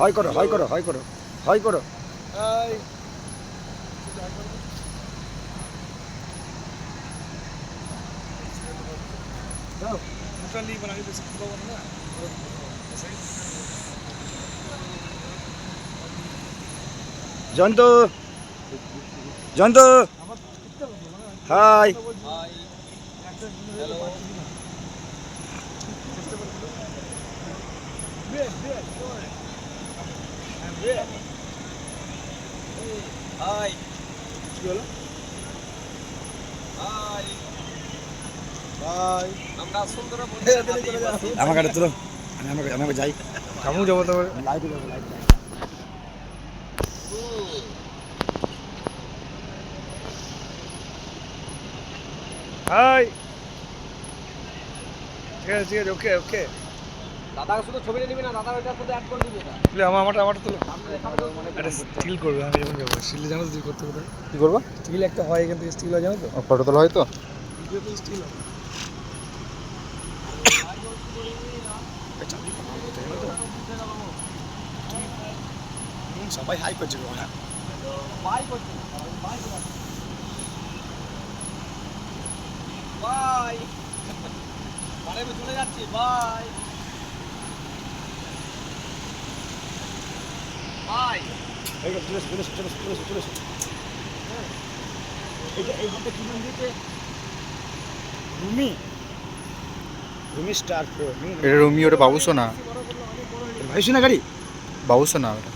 হয় করো হয় করো হয় করো হয় করো। জয়ন্ত জয়ন্ত হাই। হাই কি হলো হাই বাই আমরা সুন্দর আমার কাছে তুলো। আমি আমাকে আমাকে যাই। কামু যাব তো লাইটে যাব লাইটে হাই। ঠিক আছে ঠিক আছে ওকে ওকে। দাদা শুধু ছবিটা নিবি না দাদা ওইটার মধ্যে অ্যাড করে দিবি না তুলে আমার আমারটা আমারটা তুলো একটা স্টিল করবে আমি যখন যাব স্টিল জানো তুই করতে কোথায়? কি করব? স্টিল একটা হয় এখান থেকে স্টিল হয় জানো তো? ফটো তোলা হয় তো? ভিডিও তো স্টিল হয়। সবাই হাই করছে গো বাই করছি বাই বাই মানে চলে যাচ্ছি বাই বাই এই চলে এসো, চলে এসো, চলে এসো, চলে এসো, চলে এসো। এইটা এই হাতে কি দিয়েছে? রুমি। রুমি স্টার এটা রোমিও ওটা বাবুসো না ভাইসু না গাড়ি? বাবুসো না ওটা।